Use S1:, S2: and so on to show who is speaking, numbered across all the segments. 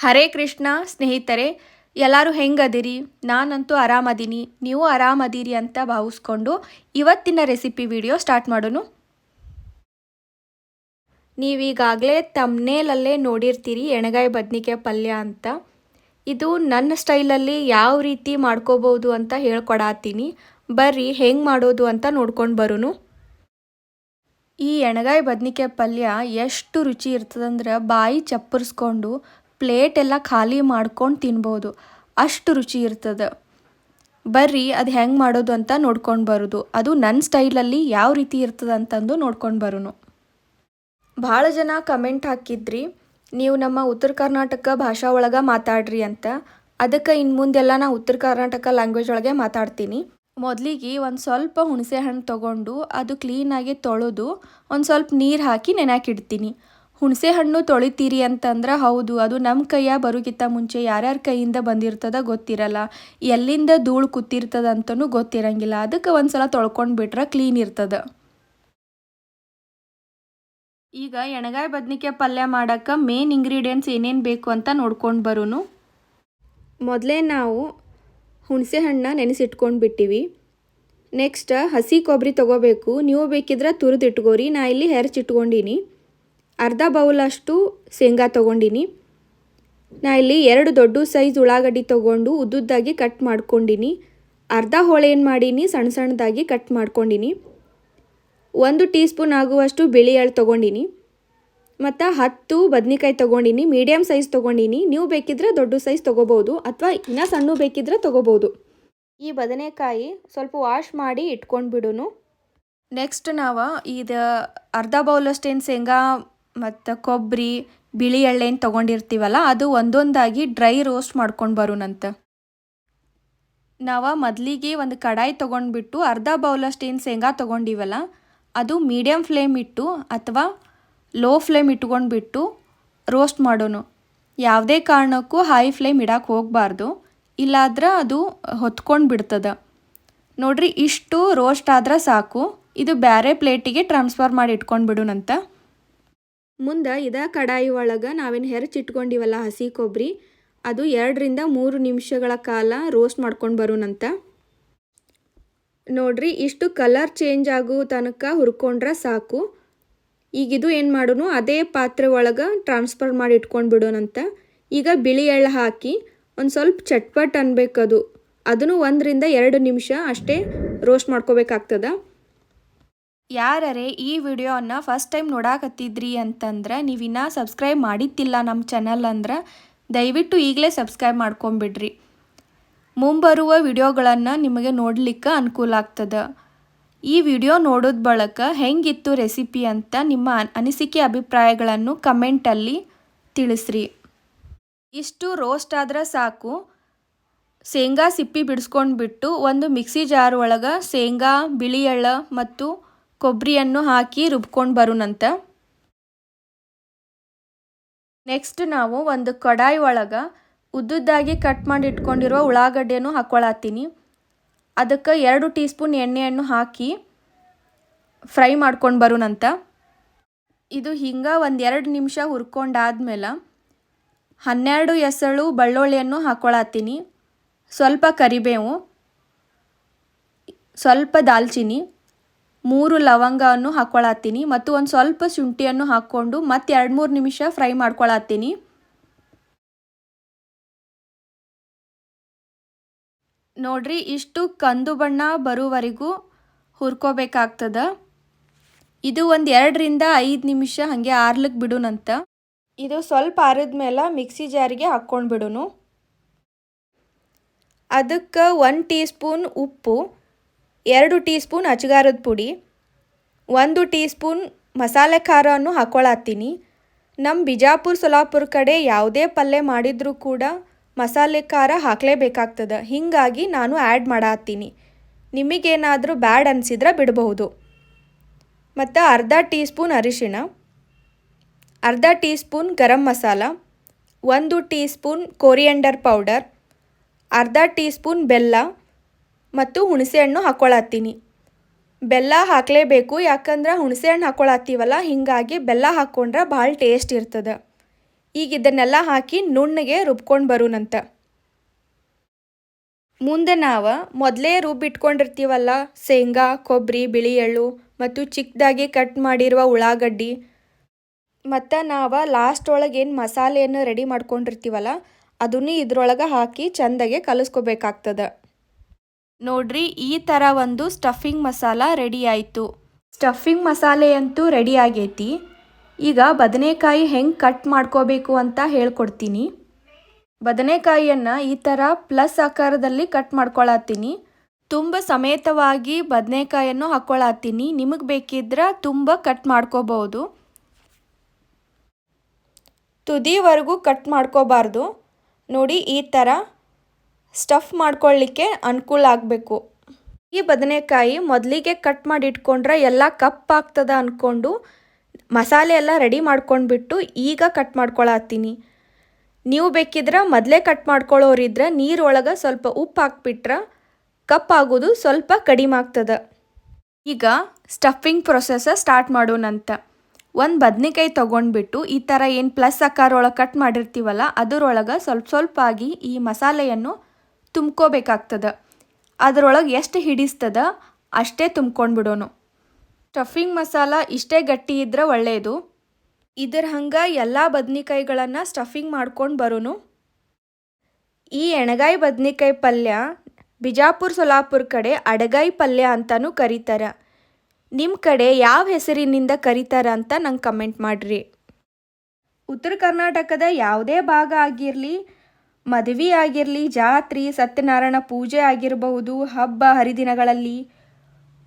S1: ಹರೇ ಕೃಷ್ಣ ಸ್ನೇಹಿತರೆ, ಎಲ್ಲರೂ ಹೆಂಗದಿರಿ? ನಾನಂತೂ ಆರಾಮದೀನಿ. ನೀವು ಆರಾಮದೀರಿ ಅಂತ ಭಾವಿಸ್ಕೊಂಡು ಇವತ್ತಿನ ರೆಸಿಪಿ ವಿಡಿಯೋ ಸ್ಟಾರ್ಟ್ ಮಾಡೋನು ನೀವೀಗಾಗಲೇ ತಮ್ಮನೇಲಲ್ಲೇ ನೋಡಿರ್ತೀರಿ ಎಣಗಾಯಿ ಬದ್ನಿಕಾಯಿ ಪಲ್ಯ ಅಂತ. ಇದು ನನ್ನ ಸ್ಟೈಲಲ್ಲಿ ಯಾವ ರೀತಿ ಮಾಡ್ಕೋಬೋದು ಅಂತ ಹೇಳ್ಕೊಡತ್ತೀನಿ ಬರ್ರಿ, ಹೆಂಗೆ ಮಾಡೋದು ಅಂತ ನೋಡ್ಕೊಂಡು ಬರೋನು ಈ ಎಣಗಾಯಿ ಬದ್ನಿಕಾಯಿ ಪಲ್ಯ ಎಷ್ಟು ರುಚಿ ಇರ್ತದಂದ್ರೆ ಬಾಯಿ ಚಪ್ಪರಿಸ್ಕೊಂಡು ಪ್ಲೇಟ್ ಎಲ್ಲ ಖಾಲಿ ಮಾಡ್ಕೊಂಡು ತಿನ್ಬೋದು. ಅಷ್ಟು ರುಚಿ ಇರ್ತದೆ. ಬರ್ರಿ, ಅದು ಹೆಂಗೆ ಮಾಡೋದು ಅಂತ ನೋಡ್ಕೊಂಡು ಬರೋದು. ಅದು ನನ್ನ ಸ್ಟೈಲಲ್ಲಿ ಯಾವ ರೀತಿ ಇರ್ತದೆ ಅಂತಂದು ನೋಡ್ಕೊಂಡು ಬರೋನು. ಭಾಳ ಜನ ಕಮೆಂಟ್ ಹಾಕಿದ್ರಿ, ನೀವು ನಮ್ಮ ಉತ್ತರ ಕರ್ನಾಟಕ ಭಾಷಾ ಒಳಗೆ ಮಾತಾಡ್ರಿ ಅಂತ. ಅದಕ್ಕೆ ಇನ್ನು ಮುಂದೆಲ್ಲ ನಾ ಉತ್ತರ ಕರ್ನಾಟಕ ಲ್ಯಾಂಗ್ವೇಜ್ ಒಳಗೆ ಮಾತಾಡ್ತೀನಿ. ಮೊದಲಿಗೆ ಒಂದು ಸ್ವಲ್ಪ ಹುಣಸೆ ಹಣ್ಣು ತೊಗೊಂಡು ಅದು ಕ್ಲೀನಾಗಿ ತೊಳೆದು, ಒಂದು ಸ್ವಲ್ಪ ನೀರು ಹಾಕಿ ನೆನೆಯಾಕಿಡ್ತೀನಿ ಹುಣಸೆ ಹಣ್ಣು ತೊಳಿತೀರಿ ಅಂತಂದ್ರೆ ಹೌದು, ಅದು ನಮ್ಮ ಕೈಯ ಬರೋಕ್ಕಿಂತ ಮುಂಚೆ ಯಾರ್ಯಾರ ಕೈಯಿಂದ ಬಂದಿರ್ತದ ಗೊತ್ತಿರಲ್ಲ. ಎಲ್ಲಿಂದ ಧೂಳು ಕೂತಿರ್ತದ ಅಂತಲೂ ಗೊತ್ತಿರಂಗಿಲ್ಲ. ಅದಕ್ಕೆ ಒಂದು ಸಲ ತೊಳ್ಕೊಂಡು ಬಿಟ್ರೆ ಕ್ಲೀನ್ ಇರ್ತದೆ. ಈಗ ಎಣಗಾಯಿ ಬದ್ನಿಕಾಯಿ ಪಲ್ಯ ಮಾಡೋಕ್ಕೆ ಮೇನ್ ಇಂಗ್ರೀಡಿಯೆಂಟ್ಸ್ ಏನೇನು ಬೇಕು ಅಂತ ನೋಡ್ಕೊಂಡು ಬರೋನು. ಮೊದಲೇ ನಾವು ಹುಣಸೆ ಹಣ್ಣನ್ನ ನೆನೆಸಿಟ್ಕೊಂಡು ಬಿಟ್ಟಿವಿ. ನೆಕ್ಸ್ಟ್ ಹಸಿ ಕೊಬ್ಬರಿ ತೊಗೋಬೇಕು. ನೀವು ಬೇಕಿದ್ರೆ ತುರಿದಿಟ್ಕೋರಿ ನಾ ಇಲ್ಲಿ ಹೆರ್ಚಿಟ್ಕೊಂಡೀನಿ ಅರ್ಧ ಬೌಲಷ್ಟು ಶೇಂಗಾ ತೊಗೊಂಡಿನಿ. ನಾ ಇಲ್ಲಿ ಎರಡು ದೊಡ್ಡ ಸೈಜ್ ಉಳ್ಳಾಗಡ್ಡಿ ತೊಗೊಂಡು ಉದ್ದುದ್ದಾಗಿ ಕಟ್ ಮಾಡ್ಕೊಂಡಿನಿ. ಅರ್ಧ ಹೋಳೆ ಏನು ಮಾಡೀನಿ? ಸಣ್ಣ ಸಣ್ಣದಾಗಿ ಕಟ್ ಮಾಡ್ಕೊಂಡಿನಿ. ಒಂದು ಟೀ ಸ್ಪೂನ್ ಆಗುವಷ್ಟು ಬಿಳಿ ಎಳ್ಳು ತೊಗೊಂಡಿನಿ. ಮತ್ತು ಹತ್ತು ಬದ್ನಿಕಾಯಿ ತೊಗೊಂಡಿನಿ. ಮೀಡಿಯಮ್ ಸೈಜ್ ತೊಗೊಂಡಿನಿ. ನೀವು ಬೇಕಿದ್ರೆ ದೊಡ್ಡ ಸೈಜ್ ತೊಗೋಬೋದು ಅಥವಾ ಇನ್ನೂ ಸಣ್ಣ ಬೇಕಿದ್ರೆ ತೊಗೋಬೋದು. ಈ ಬದನೆಕಾಯಿ ಸ್ವಲ್ಪ ವಾಶ್ ಮಾಡಿ ಇಟ್ಕೊಂಡು ಬಿಡೋನು ನೆಕ್ಸ್ಟ್ ನಾವು ಇದು ಅರ್ಧ ಬೌಲಷ್ಟೇನು ಶೇಂಗಾ ಮತ್ತು ಕೊಬ್ಬರಿ ಬಿಳಿ ಎಳ್ಳೇನು ತೊಗೊಂಡಿರ್ತೀವಲ್ಲ, ಅದು ಒಂದೊಂದಾಗಿ ಡ್ರೈ ರೋಸ್ಟ್ ಮಾಡ್ಕೊಂಡು ಬರೋಣಂತ ನಾವು ಮೊದಲಿಗೆ ಒಂದು ಕಡಾಯಿ ತೊಗೊಂಡ್ಬಿಟ್ಟು ಅರ್ಧ ಬೌಲಷ್ಟೇನು ಶೇಂಗಾ ತೊಗೊಂಡಿವಲ್ಲ, ಅದು ಮೀಡಿಯಮ್ ಫ್ಲೇಮ್ ಇಟ್ಟು ಅಥವಾ ಲೋ ಫ್ಲೇಮ್ ಇಟ್ಕೊಂಡ್ಬಿಟ್ಟು ರೋಸ್ಟ್ ಮಾಡೋನು. ಯಾವುದೇ ಕಾರಣಕ್ಕೂ ಹೈ ಫ್ಲೇಮ್ ಇಡಕ್ಕೆ ಹೋಗಬಾರ್ದು, ಇಲ್ಲಾದ್ರೆ ಅದು ಹೊತ್ಕೊಂಡು ಬಿಡ್ತದೆ. ನೋಡ್ರಿ, ಇಷ್ಟು ರೋಸ್ಟ್ ಆದ್ರೆ ಸಾಕು, ಇದು ಬೇರೆ ಪ್ಲೇಟಿಗೆ ಟ್ರಾನ್ಸ್ಫರ್ ಮಾಡಿ ಇಟ್ಕೊಂಡು ಬಿಡೋಣಂತ ಮುಂದೆ ಇದೇ ಕಡಾಯಿ ಒಳಗೆ ನಾವೇನು ಹೆರಚಿಟ್ಕೊಂಡಿವಲ್ಲ ಹಸಿ ಕೊಬ್ಬರಿ ಅದು ಎರಡರಿಂದ ಮೂರು ನಿಮಿಷಗಳ ಕಾಲ ರೋಸ್ಟ್ ಮಾಡ್ಕೊಂಡು ಬರೋಣಂತ. ನೋಡ್ರಿ, ಇಷ್ಟು ಕಲರ್ ಚೇಂಜ್ ಆಗೋ ತನಕ ಹುರ್ಕೊಂಡ್ರೆ ಸಾಕು. ಈಗ ಇದು ಏನು ಮಾಡೋನು, ಅದೇ ಪಾತ್ರೆ ಒಳಗೆ ಟ್ರಾನ್ಸ್ಫರ್ ಮಾಡಿ ಇಟ್ಕೊಂಡು ಬಿಡೋಣಂತ. ಈಗ ಬಿಳಿ ಎಳ್ಳು ಹಾಕಿ ಒಂದು ಸ್ವಲ್ಪ ಚಟ್ಪಟ್ ಅನ್ಬೇಕದು. ಅದನ್ನು ಒಂದರಿಂದ ಎರಡು ನಿಮಿಷ ಅಷ್ಟೇ ರೋಸ್ಟ್ ಮಾಡ್ಕೋಬೇಕಾಗ್ತದೆ. ಯಾರೇ ಈ ವಿಡಿಯೋನ ಫಸ್ಟ್ ಟೈಮ್ ನೋಡಾಕತ್ತಿದ್ರಿ ಅಂತಂದ್ರೆ ನೀವಿನ್ನ ಸಬ್ಸ್ಕ್ರೈಬ್ ಮಾಡಿದ್ದಿಲ್ಲ ನಮ್ಮ ಚಾನಲ್ ಅಂದ್ರೆ ದಯವಿಟ್ಟು ಈಗಲೇ ಸಬ್ಸ್ಕ್ರೈಬ್ ಮಾಡ್ಕೊಂಬಿಡ್ರಿ. ಮುಂಬರುವ ವಿಡಿಯೋಗಳನ್ನು ನಿಮಗೆ ನೋಡ್ಲಿಕ್ಕೆ ಅನುಕೂಲ ಆಗ್ತದೆ. ಈ ವಿಡಿಯೋ ನೋಡೋದ್ ಬಳಕ ಹೆಂಗಿತ್ತು ರೆಸಿಪಿ ಅಂತ ನಿಮ್ಮ ಅನಿಸಿಕೆ ಅಭಿಪ್ರಾಯಗಳನ್ನು ಕಮೆಂಟಲ್ಲಿ ತಿಳಿಸ್ರಿ. ಇಷ್ಟು ರೋಸ್ಟ್ ಆದ್ರೆ ಸಾಕು. ಶೇಂಗಾ ಸಿಪ್ಪಿ ಬಿಡಿಸ್ಕೊಂಡ್ಬಿಟ್ಟು ಒಂದು ಮಿಕ್ಸಿ ಜಾರ್ ಒಳಗೆ ಶೇಂಗಾ, ಬಿಳಿ ಎಳ್ಳು ಮತ್ತು ಕೊಬ್ಬರಿಯನ್ನು ಹಾಕಿ ರುಬ್ಕೊಂಡು ಬರೋಣಂತ ನೆಕ್ಸ್ಟ್ ನಾವು ಒಂದು ಕಡಾಯಿ ಒಳಗೆ ಉದ್ದುದ್ದಾಗಿ ಕಟ್ ಮಾಡಿ ಇಟ್ಕೊಂಡಿರುವ ಉಳ್ಳಾಗಡ್ಡೆಯನ್ನು ಹಾಕ್ಕೊಳತ್ತೀನಿ ಅದಕ್ಕೆ ಎರಡು ಟೀ ಸ್ಪೂನ್ ಎಣ್ಣೆಯನ್ನು ಹಾಕಿ ಫ್ರೈ ಮಾಡ್ಕೊಂಡು ಬರೋಣಂತ ಇದು ಹಿಂಗೆ ಒಂದು ಎರಡು ನಿಮಿಷ ಹುರ್ಕೊಂಡಾದ್ಮೇಲೆ ಹನ್ನೆರಡು ಎಸಳು ಬೆಳ್ಳುಳ್ಳಿಯನ್ನು ಹಾಕ್ಕೊಳತ್ತೀನಿ ಸ್ವಲ್ಪ ಕರಿಬೇವು, ಸ್ವಲ್ಪ ದಾಲ್ಚಿನಿ ಮೂರು ಲವಂಗವನ್ನು ಹಾಕ್ಕೊಳತ್ತೀನಿ ಮತ್ತು ಒಂದು ಸ್ವಲ್ಪ ಶುಂಠಿಯನ್ನು ಹಾಕ್ಕೊಂಡು ಮತ್ತೆ ಎರಡು ಮೂರು ನಿಮಿಷ ಫ್ರೈ ಮಾಡ್ಕೊಳತ್ತೀನಿ. ನೋಡ್ರಿ, ಇಷ್ಟು ಕಂದು ಬಣ್ಣ ಬರುವವರೆಗೂ ಹುರ್ಕೋಬೇಕಾಗ್ತದ. ಇದು ಒಂದು ಎರಡರಿಂದ ಐದು ನಿಮಿಷ ಹಾಗೆ ಆರ್ಲಿಕ್ಕೆ ಬಿಡುನಂತ. ಇದು ಸ್ವಲ್ಪ ಆರಿದ ಮೇಲೆ ಮಿಕ್ಸಿ ಜಾರಿಗೆ ಹಾಕ್ಕೊಂಡು ಬಿಡುನು ಅದಕ್ಕೆ ಒನ್ ಟೀ ಸ್ಪೂನ್ ಉಪ್ಪು. ಎರಡು ಟೀ ಸ್ಪೂನ್ ಪುಡಿ, ಒಂದು ಟೀ ಸ್ಪೂನ್ ಮಸಾಲೆ ಖಾರವನ್ನು ಹಾಕ್ಕೊಳತ್ತೀನಿ ನಮ್ಮ ಬಿಜಾಪುರ, ಸೊಲಾಪುರ ಕಡೆ ಯಾವುದೇ ಪಲ್ಯ ಮಾಡಿದರೂ ಕೂಡ ಮಸಾಲೆ ಖಾರ ಹಾಕಲೇಬೇಕಾಗ್ತದೆ. ಹೀಗಾಗಿ ನಾನು ಆ್ಯಡ್ ಮಾಡತ್ತೀನಿ. ನಿಮಗೇನಾದರೂ ಬ್ಯಾಡ್ ಅನಿಸಿದ್ರೆ ಬಿಡಬಹುದು. ಮತ್ತು ಅರ್ಧ ಟೀ ಸ್ಪೂನ್ ಅರಿಶಿಣ, ಅರ್ಧ ಟೀ ಸ್ಪೂನ್ ಗರಂ ಮಸಾಲ, ಒಂದು ಟೀ ಸ್ಪೂನ್ ಕೊರಿಯಂಡರ್ ಪೌಡರ್, ಅರ್ಧ ಟೀ ಸ್ಪೂನ್ ಬೆಲ್ಲ ಮತ್ತು ಹುಣಸೆಹಣ್ಣು ಹಾಕ್ಕೊಳತ್ತೀನಿ ಬೆಲ್ಲ ಹಾಕಲೇಬೇಕು, ಯಾಕಂದ್ರೆ ಹುಣಸೆಹಣ್ಣು ಹಾಕ್ಕೊಳತ್ತೀವಲ್ಲ ಹೀಗಾಗಿ ಬೆಲ್ಲ ಹಾಕ್ಕೊಂಡ್ರೆ ಭಾಳ ಟೇಸ್ಟ್ ಇರ್ತದೆ. ಈಗ ಇದನ್ನೆಲ್ಲ ಹಾಕಿ ನುಣ್ಣಗೆ ರುಬ್ಕೊಂಡು ಬರೋಣಂತ ಮುಂದೆ ನಾವು ಮೊದಲೇ ರುಬ್ಬಿಟ್ಕೊಂಡಿರ್ತೀವಲ್ಲ, ಶೇಂಗಾ ಕೊಬ್ಬರಿ ಬಿಳಿ ಎಳ್ಳು ಮತ್ತು ಚಿಕ್ಕದಾಗಿ ಕಟ್ ಮಾಡಿರುವ ಉಳ್ಳಾಗಡ್ಡಿ. ಮತ್ತು ನಾವು ಲಾಸ್ಟ್ ಒಳಗೇನು ಮಸಾಲೆಯನ್ನು ರೆಡಿ ಮಾಡ್ಕೊಂಡಿರ್ತೀವಲ್ಲ, ಅದನ್ನು ಇದ್ರೊಳಗೆ ಹಾಕಿ ಚೆಂದಾಗೆ ಕಲಿಸ್ಕೋಬೇಕಾಗ್ತದೆ. ನೋಡ್ರಿ, ಈ ಥರ ಒಂದು ಸ್ಟಫಿಂಗ್ ಮಸಾಲ ರೆಡಿ ಆಯಿತು. ಸ್ಟಫಿಂಗ್ ಮಸಾಲೆ ಅಂತೂ ರೆಡಿ ಆಗೈತಿ. ಈಗ ಬದನೆಕಾಯಿ ಹೆಂಗೆ ಕಟ್ ಮಾಡ್ಕೋಬೇಕು ಅಂತ ಹೇಳ್ಕೊಡ್ತೀನಿ. ಬದನೆಕಾಯಿಯನ್ನು ಈ ಥರ ಪ್ಲಸ್ ಆಕಾರದಲ್ಲಿ ಕಟ್ ಮಾಡ್ಕೊಳತ್ತೀನಿ. ತುಂಬ ಸಮೇತವಾಗಿ ಬದನೆಕಾಯನ್ನು ಹಾಕ್ಕೊಳತ್ತೀನಿ ನಿಮಗೆ ಬೇಕಿದ್ರೆ ತುಂಬ ಕಟ್ ಮಾಡ್ಕೋಬಹುದು. ತುದಿವರೆಗೂ ಕಟ್ ಮಾಡ್ಕೋಬಾರ್ದು. ನೋಡಿ, ಈ ಥರ ಸ್ಟಫ್ ಮಾಡ್ಕೊಳ್ಳಿಕ್ಕೆ ಅನುಕೂಲ ಆಗಬೇಕು. ಈ ಬದನೆಕಾಯಿ ಮೊದಲಿಗೆ ಕಟ್ ಮಾಡಿ ಇಟ್ಕೊಂಡ್ರೆ ಎಲ್ಲ ಕಪ್ಪಾಗ್ತದ ಅಂದ್ಕೊಂಡು ಮಸಾಲೆ ಎಲ್ಲ ರೆಡಿ ಮಾಡ್ಕೊಂಡ್ಬಿಟ್ಟು ಈಗ ಕಟ್ ಮಾಡ್ಕೊಳತ್ತೀನಿ. ನೀವು ಬೇಕಿದ್ರೆ ಮೊದಲೇ ಕಟ್ ಮಾಡ್ಕೊಳ್ಳೋರಿದ್ರೆ ನೀರೊಳಗೆ ಸ್ವಲ್ಪ ಉಪ್ಪು ಹಾಕ್ಬಿಟ್ರೆ ಕಪ್ಪಾಗೋದು ಸ್ವಲ್ಪ ಕಡಿಮೆ ಆಗ್ತದೆ. ಈಗ ಸ್ಟಫಿಂಗ್ ಪ್ರೊಸೆಸ ಸ್ಟಾರ್ಟ್ ಮಾಡೋಣಂತ. ಒಂದು ಬದನೆಕಾಯಿ ತೊಗೊಂಡ್ಬಿಟ್ಟು ಈ ಥರ ಏನು ಪ್ಲಸ್ ಆಕಾರ ಒಳಗೆ ಕಟ್ ಮಾಡಿರ್ತೀವಲ್ಲ ಅದರೊಳಗೆ ಸ್ವಲ್ಪ ಸ್ವಲ್ಪ ಆಗಿ ಈ ಮಸಾಲೆಯನ್ನು ತುಂಬ್ಕೋಬೇಕಾಗ್ತದೆ. ಅದರೊಳಗೆ ಎಷ್ಟು ಹಿಡಿಸ್ತದ ಅಷ್ಟೇ ತುಂಬ್ಕೊಂಡು ಸ್ಟಫಿಂಗ್ ಮಸಾಲ ಇಷ್ಟೇ ಗಟ್ಟಿ ಇದ್ರೆ ಒಳ್ಳೆಯದು ಇದರ ಹಂಗೆ ಎಲ್ಲ ಬದ್ನಿಕಾಯಿಗಳನ್ನು ಸ್ಟಫಿಂಗ್ ಮಾಡ್ಕೊಂಡು ಬರೋನು. ಈ ಎಣಗಾಯಿ ಬದ್ನಿಕಾಯಿ ಪಲ್ಯ ಬಿಜಾಪುರ ಸೊಲಾಪುರ ಕಡೆ ಅಡಗಾಯಿ ಪಲ್ಯ ಅಂತಲೂ ಕರೀತಾರೆ. ನಿಮ್ಮ ಕಡೆ ಯಾವ ಹೆಸರಿನಿಂದ ಕರೀತಾರ ಅಂತ ನಂಗೆ ಕಮೆಂಟ್ ಮಾಡಿರಿ. ಉತ್ತರ ಕರ್ನಾಟಕದ ಯಾವುದೇ ಭಾಗ ಆಗಿರಲಿ ಮದುವೆ ಆಗಿರಲಿ ಜಾತ್ರೆ, ಸತ್ಯನಾರಾಯಣ ಪೂಜೆ ಆಗಿರಬಹುದು, ಹಬ್ಬ ಹರಿದಿನಗಳಲ್ಲಿ,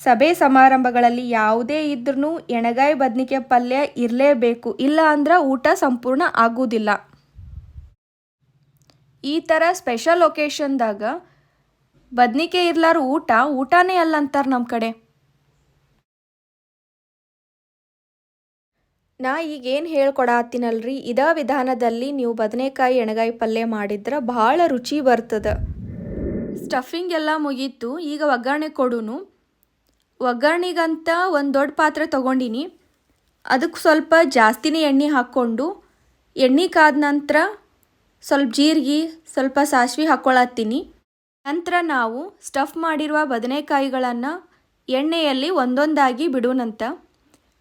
S1: ಸಭೆ ಸಮಾರಂಭಗಳಲ್ಲಿ ಯಾವುದೇ ಇದ್ರೂ ಎಣಗಾಯಿ ಬದ್ನಿಕೆ ಪಲ್ಯ ಇರಲೇಬೇಕು. ಇಲ್ಲ ಅಂದ್ರೆ ಊಟ ಸಂಪೂರ್ಣ ಆಗೋದಿಲ್ಲ. ಈ ಥರ ಸ್ಪೆಷಲ್ ಒಕೇಶನ್ದಾಗ ಬದ್ನಿಕೆ ಇರ್ಲಾರ ಊಟ, ಊಟನೇ ಅಲ್ಲ ಅಂತಾರೆ ನಮ್ಮ ಕಡೆ. ನಾ ಈಗೇನು ಹೇಳ್ಕೊಡತ್ತೀನಲ್ರಿ ಇದೇ ವಿಧಾನದಲ್ಲಿ ನೀವು ಬದನೆಕಾಯಿ ಎಣಗಾಯಿ ಪಲ್ಯ ಮಾಡಿದ್ರೆ ಭಾಳ ರುಚಿ ಬರ್ತದೆ. ಸ್ಟಫಿಂಗ್ ಎಲ್ಲ ಮುಗೀತು. ಈಗ ಒಗ್ಗರಣೆ ಕೊಡೂನು. ಒಗ್ಗರಣೆಗಂತ ಒಂದು ದೊಡ್ಡ ಪಾತ್ರೆ ತೊಗೊಂಡಿನಿ. ಅದಕ್ಕೆ ಸ್ವಲ್ಪ ಜಾಸ್ತಿನೇ ಎಣ್ಣೆ ಹಾಕ್ಕೊಂಡು, ಎಣ್ಣೆ ಕಾದ ನಂತರ ಸ್ವಲ್ಪ ಜೀರಿಗೆ, ಸ್ವಲ್ಪ ಸಾಸಿವೆ ಹಾಕ್ಕೊಳತ್ತೀನಿ ನಂತರ ನಾವು ಸ್ಟಫ್ ಮಾಡಿರುವ ಬದನೆಕಾಯಿಗಳನ್ನು ಎಣ್ಣೆಯಲ್ಲಿ ಒಂದೊಂದಾಗಿ ಬಿಡೋಣಂತ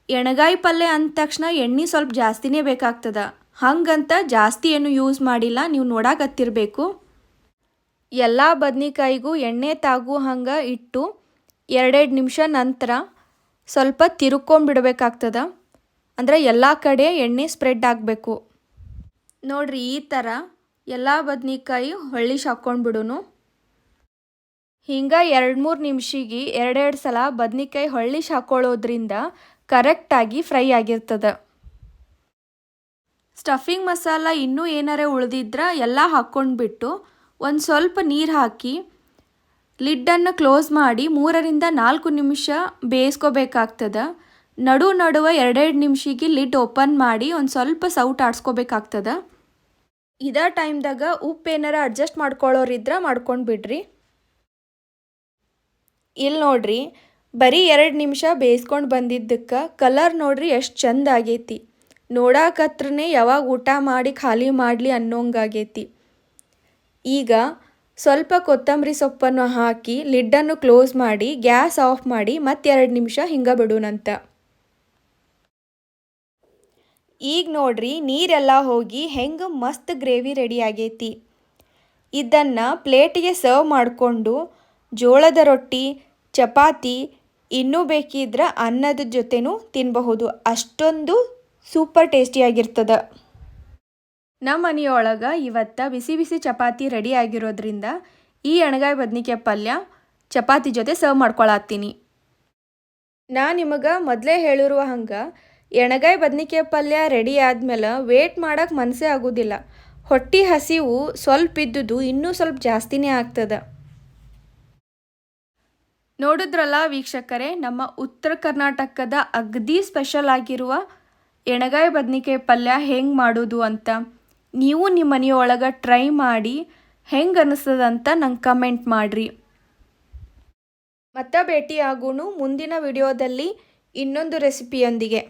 S1: ಎಣಗಾಯಿ ಪಲ್ಯ ಅಂದ ತಕ್ಷಣ ಎಣ್ಣೆ ಸ್ವಲ್ಪ ಜಾಸ್ತಿನೇ ಬೇಕಾಗ್ತದ. ಹಂಗಂತ ಜಾಸ್ತಿ ಏನು ಯೂಸ್ ಮಾಡಿಲ್ಲ, ನೀವು ನೋಡಾಕತ್ತಿರಬೇಕು ಎಲ್ಲ ಬದ್ನಿಕಾಯಿಗೂ ಎಣ್ಣೆ ತಾಗು ಹಂಗೆ ಇಟ್ಟು ಎರಡೆರಡು ನಿಮಿಷ ನಂತರ ಸ್ವಲ್ಪ ತಿರುಕೊಂಬಿಡ್ಬೇಕಾಗ್ತದ ಅಂದರೆ ಎಲ್ಲ ಕಡೆ ಎಣ್ಣೆ ಸ್ಪ್ರೆಡ್ ಆಗಬೇಕು. ನೋಡ್ರಿ ಈ ಥರ ಎಲ್ಲ ಬದ್ನಿಕಾಯಿ ಹೊಳ್ಳಿಶ್ ಹಾಕ್ಕೊಂಡ್ಬಿಡುನು ಹಿಂಗೆ ಎರಡು ಮೂರು ನಿಮಿಷಿಗೆ ಎರಡೆರಡು ಸಲ ಬದ್ನಿಕಾಯಿ ಹೊಳ್ಳಿಶ್ ಹಾಕ್ಕೊಳ್ಳೋದ್ರಿಂದ ಕರೆಕ್ಟಾಗಿ ಫ್ರೈ ಆಗಿರ್ತದೆ. ಸ್ಟಫಿಂಗ್ ಮಸಾಲ ಇನ್ನೂ ಏನಾರೇ ಉಳಿದಿದ್ರೆ ಎಲ್ಲ ಹಾಕ್ಕೊಂಡ್ಬಿಟ್ಟು ಒಂದು ಸ್ವಲ್ಪ ನೀರು ಹಾಕಿ ಲಿಡ್ಡನ್ನು ಕ್ಲೋಸ್ ಮಾಡಿ ಮೂರರಿಂದ ನಾಲ್ಕು ನಿಮಿಷ ಬೇಯಿಸ್ಕೋಬೇಕಾಗ್ತದೆ. ನಡು ನಡುವೆ ಎರಡೆರಡು ನಿಮಿಷಿಗೆ ಲಿಡ್ ಓಪನ್ ಮಾಡಿ ಒಂದು ಸ್ವಲ್ಪ ಸೌಟ್ ಆಡಿಸ್ಕೋಬೇಕಾಗ್ತದೆ. ಇದೇ ಟೈಮ್ದಾಗ ಉಪ್ಪು ಏನಾರ ಅಡ್ಜಸ್ಟ್ ಮಾಡ್ಕೊಳ್ಳೋರಿದ್ರೆ ಮಾಡ್ಕೊಂಡು ಬಿಡ್ರಿ ಇಲ್ಲಿ ನೋಡ್ರಿ ಬರೀ ಎರಡು ನಿಮಿಷ ಬೇಯಿಸ್ಕೊಂಡು ಬಂದಿದ್ದಕ್ಕೆ ಕಲರ್ ನೋಡ್ರಿ ಎಷ್ಟು ಚಂದ ಆಗೈತಿ. ನೋಡಾಕತ್ರನೇ ಯಾವಾಗ ಊಟ ಮಾಡಿ ಖಾಲಿ ಮಾಡಲಿ ಅನ್ನೋಂಗಾಗೈತಿ. ಈಗ ಸ್ವಲ್ಪ ಕೊತ್ತಂಬರಿ ಸೊಪ್ಪನ್ನು ಹಾಕಿ ಲಿಡ್ಡನ್ನು ಕ್ಲೋಸ್ ಮಾಡಿ ಗ್ಯಾಸ್ ಆಫ್ ಮಾಡಿ ಮತ್ತೆರಡು ನಿಮಿಷ ಹಿಂಗೆ ಬಿಡೋಣಂತ. ಈಗ ನೋಡ್ರಿ ನೀರೆಲ್ಲ ಹೋಗಿ ಹೆಂಗೆ ಮಸ್ತ್ ಗ್ರೇವಿ ರೆಡಿ ಆಗೈತಿ. ಇದನ್ನು ಪ್ಲೇಟಿಗೆ ಸರ್ವ್ ಮಾಡಿಕೊಂಡು ಜೋಳದ ರೊಟ್ಟಿ, ಚಪಾತಿ ಇನ್ನೂ ಬೇಕಿದ್ರೆ ಅನ್ನದ ಜೊತೆನೂ ತಿನ್ನಬಹುದು ಅಷ್ಟೊಂದು ಸೂಪರ್ ಟೇಸ್ಟಿಯಾಗಿರ್ತದೆ. ನಮ್ಮ ಮನೆಯೊಳಗೆ ಇವತ್ತು ಬಿಸಿ ಬಿಸಿ ಚಪಾತಿ ರೆಡಿ ಆಗಿರೋದ್ರಿಂದ ಈ ಎಣ್ಗಾಯಿ ಬದ್ನಿಕಾಯಿ ಪಲ್ಯ ಚಪಾತಿ ಜೊತೆ ಸರ್ವ್ ಮಾಡ್ಕೊಳತ್ತೀನಿ. ನಾ ನಿಮಗೆ ಮೊದಲೇ ಹೇಳಿರುವ ಹಂಗೆ ಎಣಗಾಯಿ ಬದ್ನಿಕಾಯಿ ಪಲ್ಯ ರೆಡಿ ಆದಮೇಲೆ ವೇಟ್ ಮಾಡೋಕೆ ಮನಸ್ಸೇ ಆಗೋದಿಲ್ಲ. ಹೊಟ್ಟೆ ಹಸಿವು ಸ್ವಲ್ಪ ಇದ್ದುದು ಇನ್ನೂ ಸ್ವಲ್ಪ ಜಾಸ್ತಿನೇ ಆಗ್ತದೆ. ನೋಡಿದ್ರಲ್ಲ ವೀಕ್ಷಕರೇ, ನಮ್ಮ ಉತ್ತರ ಕರ್ನಾಟಕದ ಅಗದಿ ಸ್ಪೆಷಲ್ ಆಗಿರುವ ಎಣಗಾಯಿ ಬದ್ನಿಕಾಯಿ ಪಲ್ಯ ಹೆಂಗೆ ಮಾಡೋದು ಅಂತ ನೀವು ನಿಮ್ಮ ಮನೆಯೊಳಗೆ ಟ್ರೈ ಮಾಡಿ ಹೆಂಗೆ ಅನ್ನಿಸ್ತದಂತ ನಂಗೆ ಕಮೆಂಟ್ ಮಾಡಿರಿ. ಮತ್ತೆ ಭೇಟಿಯಾಗೋಣ ಮುಂದಿನ ವಿಡಿಯೋದಲ್ಲಿ ಇನ್ನೊಂದು ರೆಸಿಪಿಯೊಂದಿಗೆ